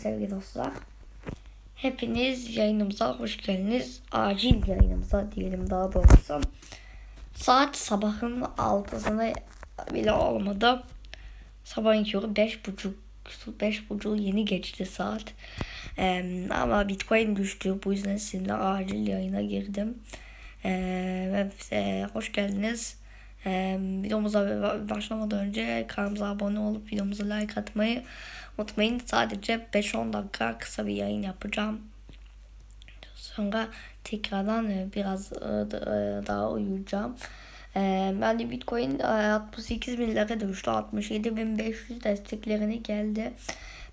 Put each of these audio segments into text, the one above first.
sevgili dostlar. Hepiniz yayınımıza hoş geldiniz. Acil yayınımıza diyelim daha doğrusu. Saat sabahın altısına bile olmadı. Sabahın körü beş buçuk beş buçuk yeni geçti saat. Ee, ama Bitcoin düştü. Bu yüzden sizinle acil yayına girdim. Ee, e, hoş geldiniz. Ee, videomuza başlamadan önce kanalımıza abone olup videomuza like atmayı unutmayın. Sadece 5-10 dakika kısa bir yayın yapacağım. Sonra tekrardan e, biraz e, daha uyuyacağım. Yani Bitcoin 68 bin lira düştü. 67.500 desteklerine geldi.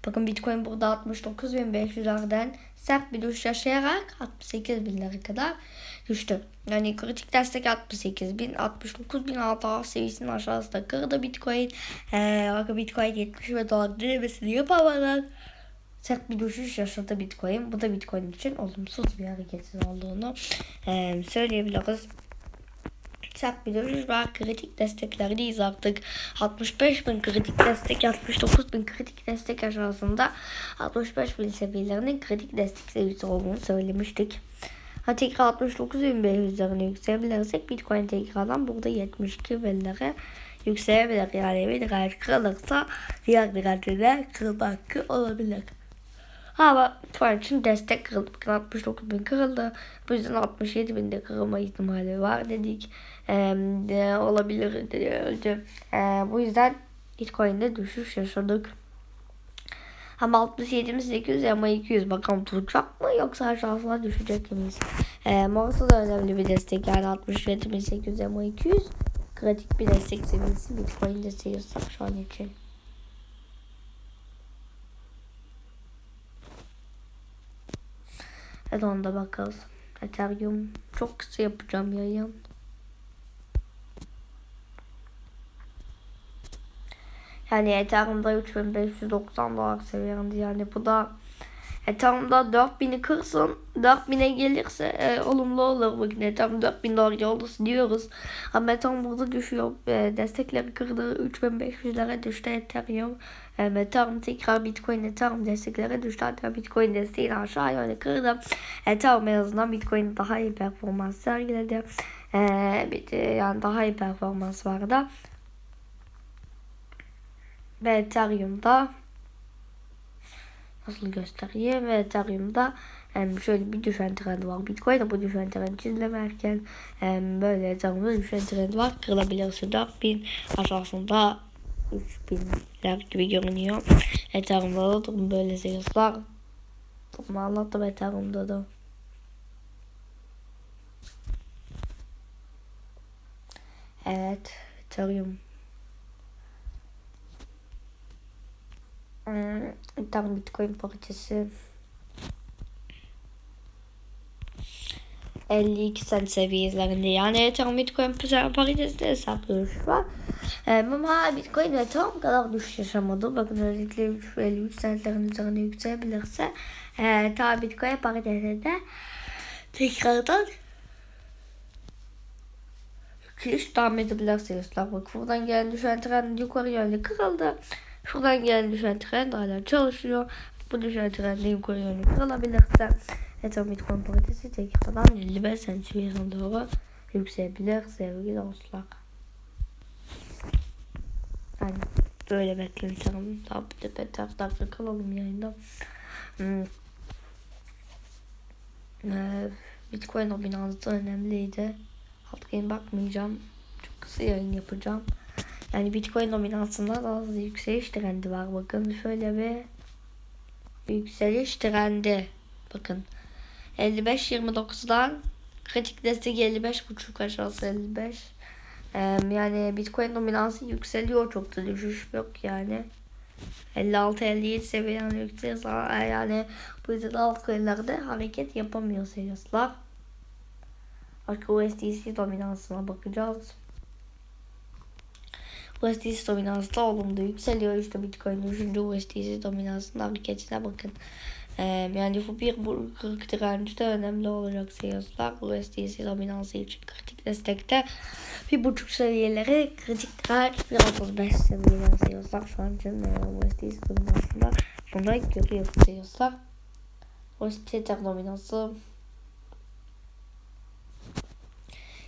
Bakın Bitcoin burada 69.500'lerden sert bir düşüş yaşayarak 68 binlere kadar düştü. Yani kritik destek 68 bin, 69 bin altı seviyesinin aşağısında kırdı Bitcoin. Ee, Bitcoin 70 ve dolar denemesini yapamadan sert bir düşüş yaşadı Bitcoin. Bu da Bitcoin için olumsuz bir hareketin olduğunu e, söyleyebiliriz dönüş var. Kritik desteklerdeyiz artık. 65 bin kritik destek, 69 bin kritik destek aşağısında 65 bin seviyelerinin kritik destek seviyesi olduğunu söylemiştik. Ha tekrar 69 bin 500'lerine yükselebilirsek Bitcoin tekrardan burada 72 binlere yükselebilir. Yani bir direnç kırılırsa diğer dirençlere kırılma hakkı olabilir. Ama Bitcoin için destek kırıldı. Bakın 69 bin kırıldı. Bu yüzden 67 binde kırılma ihtimali var dedik. Ee, olabilir öldü. Ee, bu yüzden Bitcoin'de düşüş yaşadık. Ama 67 800 ama 200 bakalım tutacak mı yoksa aşağısına düşecek miyiz? Ee, orası da önemli bir destek yani 67 800 ama 200 kritik bir destek seviyesi Bitcoin'de sayıyorsak şu an için. Hadi onda bakalım. Ethereum çok kısa yapacağım yayın. Yani Ethereum'da 3590 dolar seviyende yani bu da Ethereum'da 4000'i kırsın 4000'e gelirse e, olumlu olur. Bugün Ethereum 4000 dolar yolcusu diyoruz. Ama Ethereum burada düşüyor. E, destekleri kırdı 3500'lere düştü Ethereum e, Ethereum tekrar Bitcoin Ethereum destekleri düştü. Hatta Bitcoin desteğini aşağı yönde kırdı Ethereum en azından Bitcoin daha iyi performans sergiledi. E, yani daha iyi performans vardı ve Ethereum'da nasıl göstereyim? Ve Ethereum'da yani şöyle bir düşen trend var. Bitcoin'de bu düşen trend çizilemezken yani böyle Ethereum'da düşen trend var. Kırılabilirse 4000 aşağısında 3000'ler gibi görünüyor. Ethereum'da da durum böyle sayıslar. Ama anlattım Ethereum'da da. Evet. Ethereum Hmm, tam bitcoin parçası 52 cent seviyelerinde yani tam bitcoin paritesinde hesaplıyoruz şu an. Ee, ama bitcoin de tam kadar düşüş yaşamadı. Bakın özellikle 3 ve 53 centlerin üzerine yükselebilirse e, ta bitcoin paritesinde tekrardan yükseliş devam edebilirsiniz. Bak buradan gelen düşen trend yukarı yönlü kırıldı. Şuradan gelen düşen trend hala çalışıyor. Bu düşen trendde yukarı yönlü kırılabilirse Ethereum Bitcoin paritesi tekrardan 55 cent doğru yükselebilir sevgili dostlar. Yani böyle. Daha bir de beter dakika kalalım yayında. Hmm. Ee, Bitcoin o Binance'da önemliydi. Altcoin bakmayacağım. Çok kısa yayın yapacağım. Yani Bitcoin dominansında daha hızlı yükseliş trendi var. Bakın şöyle bir yükseliş trendi. Bakın 55-29'dan kritik destek 55.5 aşağısı 55. Yani Bitcoin dominansı yükseliyor çok da düşüş yok yani. 56-57 seviyeden yükselirse yani bu yüzden altcoin'lerde hareket yapamıyor serioslar. Başka USDC dominansına bakacağız. USDC dominansı da olumlu yükseliyor. İşte Bitcoin 3. USDC dominansının hareketine bakın. Ee, yani bu bir kritik direnci de önemli olacak seyirciler. USDC dominansı için kritik destekte bir buçuk seviyeleri kritik direnç 1.35 seviyeleri seyirciler. Şu an için USDC dominansında sonra görüyoruz. O Tether dominansı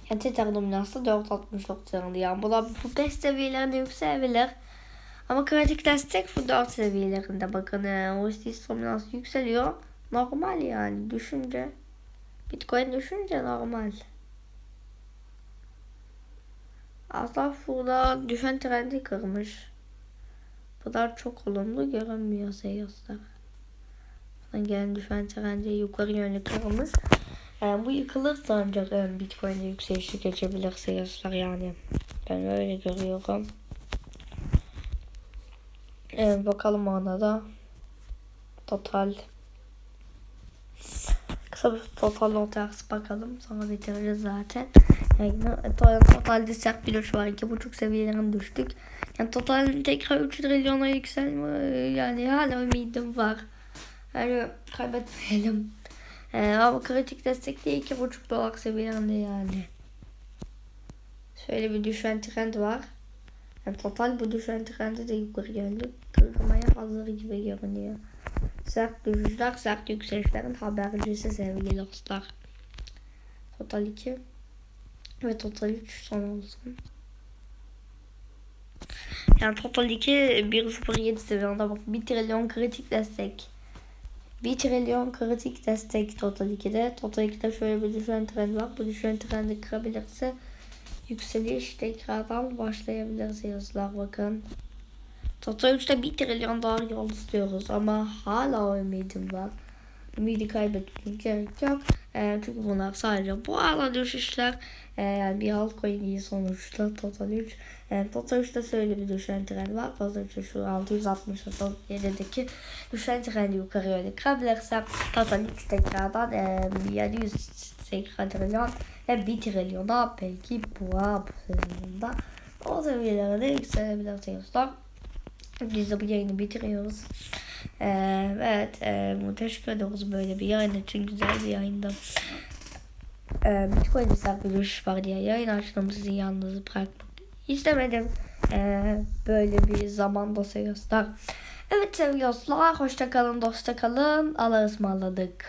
yani Tether dominansı 4.69 yanında. Yani bu da bu 5 seviyelerinde yükselebilir. Ama kritik destek bu 4 seviyelerinde bakın. E, o dominansı yükseliyor. Normal yani düşünce. Bitcoin düşünce normal. Asaf burada düşen trendi kırmış. Bu da çok olumlu görünmüyor seyirciler. Buradan gelen düşen trendi yukarı yönlü kırmış. Yani bu yıkılırsa ancak yani Bitcoin'de yükselişi geçebilir seyirciler yani. Ben öyle görüyorum. Evet bakalım ona da. Total. Kısa bir total notas bakalım. Sonra bitireceğiz zaten. Yani total, totalde sert bir düşüş var. 2.5 seviyelerin düştük. Yani total tekrar 3 trilyona yükselme yani hala ümidim var. Yani kaybetmeyelim. Ee, ama kritik destek de 2.5 dolar seviyelerinde yani. Şöyle bir düşen trend var. Yani total bu düşen trendi de yukarı geldi. Kırmaya hazır gibi görünüyor. Sert düşüşler, sert yükselişlerin habercisi sevgili dostlar. Total 2 ve total 3 son olsun. Yani total 2 1.07 seviyonda bak 1 trilyon kritik destek. 1 trilyon kritik destek total 2'de. Total 2'de şöyle bir düşen trend var. Bu düşen trendi kırabilirse yükseliş tekrardan başlayabilir seyirciler bakın. Total 3'te 1 trilyon dolar yol istiyoruz ama hala ümidim var. Ümidi kaybetmek gerek yok. E, çünkü bunlar sadece bu ara düşüşler. E, yani bir altcoin iyi sonuçta Total 3. E, Total 3'te şöyle bir düşen trend var. Fazla önce şu 667'deki düşen trendi yukarı yönlü kırabilirsem Total 3 tekrardan e, 780 trilyon ve 1 trilyona belki bu sezonunda o seviyelere de yükselebilir seyirciler. Biz de bu yayını bitiriyoruz. Ee, evet, e, teşekkür ediyoruz böyle bir yayın için güzel bir yayında. Ee, Bitcoin'de sert bir düşüş var diye yayın açtım sizi yalnız bırakmak istemedim. Ee, böyle bir zamanda seyirciler. Evet sevgili dostlar, hoşça kalın, dostça kalın. Allah'a ısmarladık.